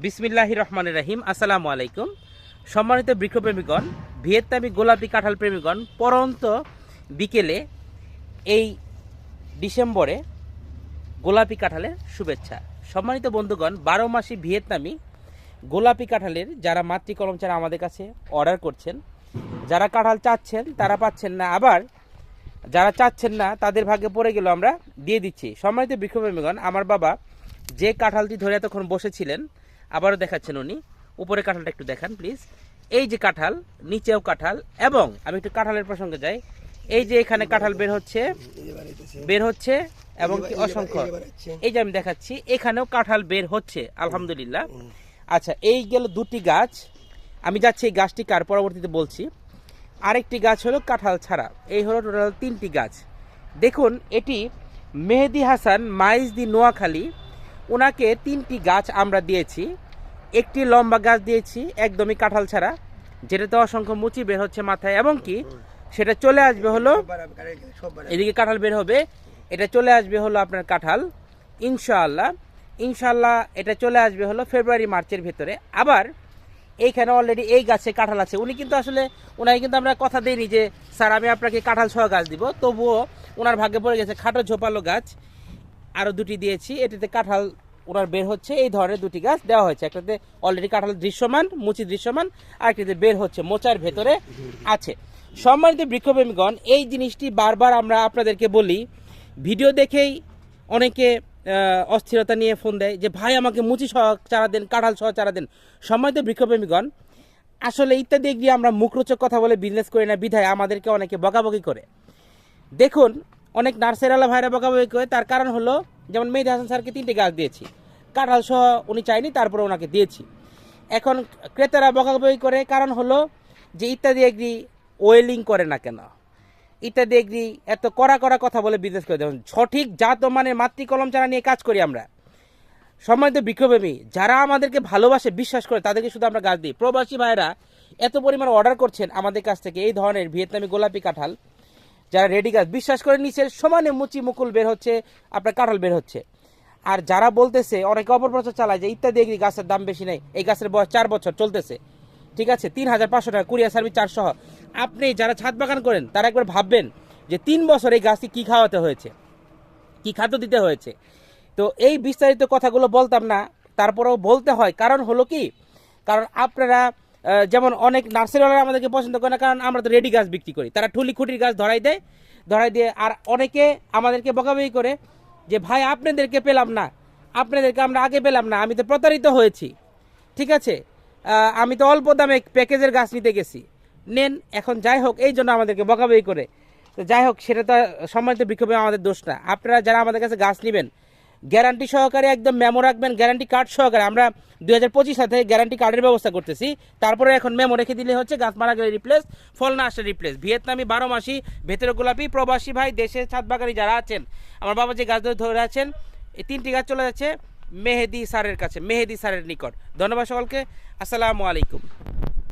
বিসমিল্লাহ রহমান রাহিম, আসসালামু আলাইকুম। সম্মানিত বৃক্ষপ্রেমীগণ, ভিয়েতনামি গোলাপি কাঁঠাল প্রেমীগণ, পরন্ত বিকেলে এই ডিসেম্বরে গোলাপি কাঁঠালের শুভেচ্ছা। সম্মানিত বন্ধুগণ, বারো মাসি ভিয়েতনামি গোলাপি কাঁঠালের যারা মাতৃ কলম চারা আমাদের কাছে অর্ডার করছেন, যারা কাঁঠাল চাচ্ছেন, তারা পাচ্ছেন না। আবার যারা চাচ্ছেন না, তাদের ভাগ্যে পড়ে গেল আমরা দিয়ে দিচ্ছি। সম্মানিত বৃক্ষপ্রেমীগণ, আমার বাবা যে কাঁঠালটি ধরে এতক্ষণ বসেছিলেন আবারও দেখাচ্ছেন উনি। উপরে কাঁঠালটা একটু দেখান প্লিজ এই যে কাঁঠাল, নিচেও কাঁঠাল, এবং আমি একটু কাঁঠালের প্রসঙ্গে যাই। এই যে এখানে কাঁঠাল বের হচ্ছে বের হচ্ছে, এবং কি অসংখ্য। এই যে আমি দেখাচ্ছি, এখানেও কাঁঠাল বের হচ্ছে, আলহামদুলিল্লাহ। আচ্ছা এই গেল দুটি গাছ। আমি যাচ্ছি এই গাছটি কার, পরবর্তীতে বলছি। আরেকটি গাছ হলো কাঁঠাল ছাড়া। এই হলো টোটাল তিনটি গাছ। দেখুন, এটি মেহেদি হাসান মাইজদি নোয়াখালী ওনাকে তিনটি গাছ আমরা দিয়েছি। একটি লম্বা গাছ দিয়েছি, একদমই কাঁঠাল ছাড়া। যেটাতে অসংখ্য মুচি বের হচ্ছে মাথায়, এবং কি সেটা চলে আসবে হলো, এদিকে কাঁঠাল বের হবে, এটা চলে আসবে হলো আপনার কাঁঠাল, ইনশাআল্লাহ। ইনশাআল্লাহ এটা চলে আসবে হলো ফেব্রুয়ারি, মার্চের ভেতরে। আবার এইখানে অলরেডি এই গাছে কাঁঠাল আছে। উনি কিন্তু আসলে ওনাকে কিন্তু আমরা কথা দিইনি যে, স্যার, আমি আপনাকে কাঁঠাল সহ গাছ দিব। তবুও ওনার ভাগ্যে পড়ে গেছে খাটো ঝোপালো গাছ। আরও দুটি দিয়েছি, এটাতে কাঁঠাল ওনার বের হচ্ছে, এই ধরনের দুটি গাছ দেওয়া হয়েছে। একটাতে অলরেডি কাঁঠাল দৃশ্যমান, মুচি দৃশ্যমান, আর একটাতে বের হচ্ছে, মোচার ভেতরে আছে। সম্মানিত বৃক্ষপ্রেমীগণ, এই জিনিসটি বারবার আমরা আপনাদেরকে বলি। ভিডিও দেখেই অনেকে অস্থিরতা নিয়ে ফোন দেয় যে, ভাই, আমাকে মুচি সহ চারা দেন, কাঁঠাল সহ চারা দেন। সম্মানিত বৃক্ষপ্রেমীগণ, আসলে ইত্যাদি এগিয়ে আমরা মুখরোচক কথা বলে বিজনেস করি না, বিধায় আমাদেরকে অনেকে বকাবকি করে। দেখুন, অনেক নার্সারিওয়ালা ভাইরা বকাবকি করে, তার কারণ হলো যেমন মেহেদি হাসান স্যারকে তিনটে গাছ দিয়েছি, কাঁঠাল সহ উনি চাইনি, তারপরে ওনাকে দিয়েছি। এখন ক্রেতারা বকাবকি করে, কারণ হলো যে ইত্যাদি এগ্রি ওয়েলিং করে না কেন? ইত্যাদি এগ্রি এত কড়া কড়া কথা বলে বিজনেস করে দেখুন সঠিক জাত মানের মাতৃ কলম চারা নিয়ে কাজ করি আমরা। সম্মানিত বৃক্ষপ্রেমী যারা আমাদেরকে ভালোবাসে, বিশ্বাস করে, তাদেরকে শুধু আমরা গাছ দিই। প্রবাসী ভাইরা এত পরিমাণ অর্ডার করছেন আমাদের কাছ থেকে, এই ধরনের ভিয়েতনামি গোলাপি কাঁঠাল যারা রেডি গাছ, বিশ্বাস করে নিচের সমানে মুচি মুকুল বের হচ্ছে, আপনার কাঁঠাল বের হচ্ছে। আর যারা বলতেছে, অনেকে অপপ্রচার চালায় যে, ইত্যাদি এগ্রি গাছের দাম বেশি নেই, এই গাছের বয়স চার বছর চলতেছে। ঠিক আছে, তিন হাজার পাঁচশো টাকা, কুরিয়ার সার্ভিস চারশো। আপনি যারা ছাদ বাগান করেন, তারা একবার ভাববেন যে, তিন বছর এই গাছটি কী খাওয়াতে হয়েছে, কি খাদ্য দিতে হয়েছে। তো এই বিস্তারিত কথাগুলো বলতাম না, তারপরেও বলতে হয়। কারণ হলো কি? কারণ আপনারা যেমন অনেক নার্সারিওয়ালারা আমাদেরকে পছন্দ করে না, কারণ আমরা তো রেডি গাছ বিক্রি করি। তারা ঠুলি খুঁটির গাছ ধরাই দেয়, ধরাই দিয়ে আর অনেকে আমাদেরকে বকাবকি করে যে, ভাই, আপনাদেরকে পেলাম না, আপনাদেরকে আমরা আগে পেলাম না, আমি তো প্রতারিত হয়েছি। ঠিক আছে? আমি তো অল্প দামে প্যাকেজের গাছ নিতে গেছি। নেন, এখন যাই হোক, এই জন্য আমাদেরকে বকাবকি করে। তো যাই হোক, সেটা তো সম্মানিত বিক্ষোভে আমাদের দোষ না। আপনারা যারা আমাদের কাছে গাছ নেবেন গ্যারান্টি সহকারে একদম মেমো রাখবেন, গ্যারান্টি কার্ড সহকারে। আমরা দুই হাজার পঁচিশ সাথে গ্যারান্টি কার্ডের ব্যবস্থা করতেছি। তারপরে এখন মেমো রেখে দিলে হচ্ছে গাছ মারা গেলে রিপ্লেস ফল না আসলে রিপ্লেস ভিয়েতনামি বারো মাসি, ভেতরে গোলাপি, প্রবাসী ভাই দেশের ছাদ বাগানি যারা আছেন, আমার বাবা যে গাছ ধরে আছেন, এই তিনটি গাছ চলে যাচ্ছে মেহেদি স্যারের কাছে, মেহেদি স্যারের নিকট। ধন্যবাদ সকলকে। আসসালামু আলাইকুম।